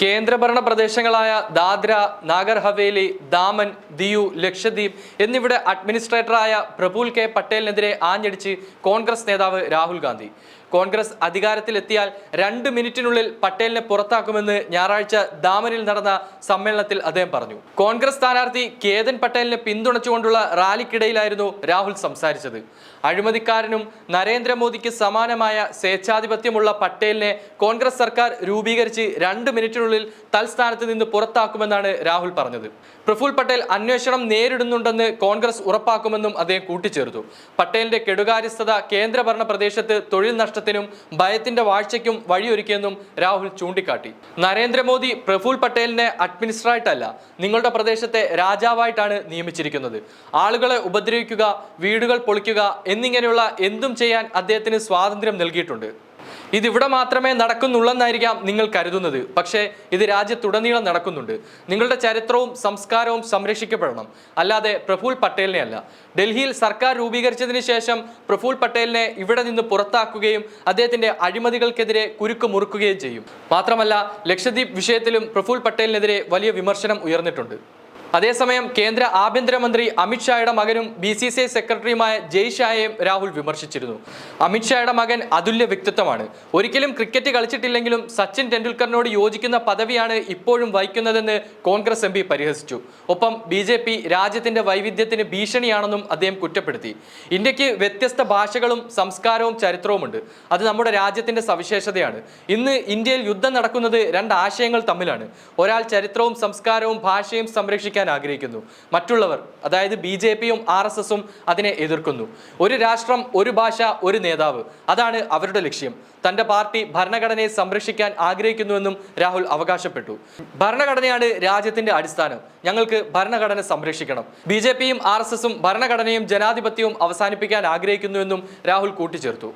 കേന്ദ്രഭരണ പ്രദേശങ്ങളായ ദാദ്ര നാഗർ ഹവേലി ദാമൻ ദിയു ലക്ഷദ്വീപ് എന്നിവിടെ അഡ്മിനിസ്ട്രേറ്ററായ പ്രഫുൽ കെ പട്ടേലിനെതിരെ ആഞ്ഞടിച്ച് കോൺഗ്രസ് നേതാവ് രാഹുൽ ഗാന്ധി. കോൺഗ്രസ് അധികാരത്തിലെത്തിയാൽ രണ്ട് മിനിറ്റിനുള്ളിൽ പട്ടേലിനെ പുറത്താക്കുമെന്ന് ഞായറാഴ്ച ദാമനിൽ നടന്ന സമ്മേളനത്തിൽ അദ്ദേഹം പറഞ്ഞു. കോൺഗ്രസ് സ്ഥാനാർത്ഥി കേതൻ പട്ടേലിനെ പിന്തുണച്ചുകൊണ്ടുള്ള റാലിക്കിടയിലായിരുന്നു രാഹുൽ സംസാരിച്ചത്. അഴിമതിക്കാരനും നരേന്ദ്രമോദിക്ക് സമാനമായ സ്വേച്ഛാധിപത്യമുള്ള പട്ടേലിനെ കോൺഗ്രസ് സർക്കാർ രൂപീകരിച്ച് രണ്ട് മിനിറ്റിനുള്ളിൽ തൽസ്ഥാനത്ത് നിന്ന് പുറത്താക്കുമെന്നാണ് രാഹുൽ പറഞ്ഞത്. പ്രഫുൽ പട്ടേൽ അന്വേഷണം നേരിടുന്നുണ്ടെന്ന് കോൺഗ്രസ് ഉറപ്പാക്കുമെന്നും അദ്ദേഹം കൂട്ടിച്ചേർത്തു. പട്ടേലിന്റെ കെടുകാര്യസ്ഥത കേന്ദ്രഭരണ പ്രദേശത്ത് തൊഴിൽ നഷ്ടത്തിനും ഭയത്തിന്റെ വാഴ്ചയ്ക്കും വഴിയൊരുക്കിയെന്നും രാഹുൽ ചൂണ്ടിക്കാട്ടി. നരേന്ദ്രമോദി പ്രഫുൽ പട്ടേലിനെ അഡ്മിനിസ്റ്ററായിട്ടല്ല നിങ്ങളുടെ പ്രദേശത്തെ രാജാവായിട്ടാണ് നിയമിച്ചിരിക്കുന്നത്. ആളുകളെ ഉപദ്രവിക്കുക വീടുകൾ പൊളിക്കുക എന്നിങ്ങനെയുള്ള എന്തും ചെയ്യാൻ അദ്ദേഹത്തിന് സ്വാതന്ത്ര്യം നൽകിയിട്ടുണ്ട്. ഇതിവിടെ മാത്രമേ നടക്കുന്നുള്ളെന്നായിരിക്കാം നിങ്ങൾ കരുതുന്നത്. പക്ഷേ ഇത് രാജ്യത്തുടനീളം നടക്കുന്നുണ്ട്. നിങ്ങളുടെ ചരിത്രവും സംസ്കാരവും സംരക്ഷിക്കപ്പെടണം. അല്ലാതെ പ്രഫുൽ പട്ടേലിനെ അല്ല. ഡൽഹിയിൽ സർക്കാർ രൂപീകരിച്ചതിന് ശേഷം പ്രഫുൽ പട്ടേലിനെ ഇവിടെ നിന്ന് പുറത്താക്കുകയും അദ്ദേഹത്തിന്റെ അഴിമതികൾക്കെതിരെ കുരുക്ക് മുറുക്കുകയും ചെയ്യും. മാത്രമല്ല ലക്ഷദ്വീപ് വിഷയത്തിലും പ്രഫുൽ പട്ടേലിനെതിരെ വലിയ വിമർശനം ഉയർന്നിട്ടുണ്ട്. അതേസമയം കേന്ദ്ര ആഭ്യന്തരമന്ത്രി അമിത്ഷായുടെ മകനും ബി സി സി ഐ സെക്രട്ടറിയുമായ ജയ്ഷായെയും രാഹുൽ വിമർശിച്ചിരുന്നു. അമിത്ഷായുടെ മകൻ അതുല്യ വ്യക്തിത്വമാണ്. ഒരിക്കലും ക്രിക്കറ്റ് കളിച്ചിട്ടില്ലെങ്കിലും സച്ചിൻ ടെണ്ടുൽക്കറിനോട് യോജിക്കുന്ന പദവിയാണ് ഇപ്പോഴും വഹിക്കുന്നതെന്ന് കോൺഗ്രസ് എം പരിഹസിച്ചു. ഒപ്പം ബി ജെ പി രാജ്യത്തിന്റെ വൈവിധ്യത്തിന് ഭീഷണിയാണെന്നും അദ്ദേഹം കുറ്റപ്പെടുത്തി. ഇന്ത്യയ്ക്ക് വ്യത്യസ്ത ഭാഷകളും സംസ്കാരവും ചരിത്രവുമുണ്ട്. അത് നമ്മുടെ രാജ്യത്തിന്റെ സവിശേഷതയാണ്. ഇന്ന് ഇന്ത്യയിൽ യുദ്ധം നടക്കുന്നത് രണ്ട് ആശയങ്ങൾ തമ്മിലാണ്. ഒരാൾ ചരിത്രവും സംസ്കാരവും ഭാഷയും സംരക്ഷിക്കാൻ ആഗ്രഹിക്കുന്നു. മറ്റുള്ളവർ അതായത് ബി ജെ പിയും ആർ എസ് എസും അതിനെ എതിർക്കുന്നു. ഒരു രാഷ്ട്രം ഒരു ഭാഷ ഒരു നേതാവ് അതാണ് അവരുടെ ലക്ഷ്യം. തന്റെ പാർട്ടി ഭരണഘടനയെ സംരക്ഷിക്കാൻ ആഗ്രഹിക്കുന്നുവെന്നും രാഹുൽ അവകാശപ്പെട്ടു. ഭരണഘടനയാണ് രാജ്യത്തിന്റെ അടിസ്ഥാനം. ഞങ്ങൾക്ക് ഭരണഘടന സംരക്ഷിക്കണം. ബി ജെ പിയും ആർ എസ് എസും ഭരണഘടനയും ജനാധിപത്യവും അവസാനിപ്പിക്കാൻ ആഗ്രഹിക്കുന്നുവെന്നും രാഹുൽ കൂട്ടിച്ചേർത്തു.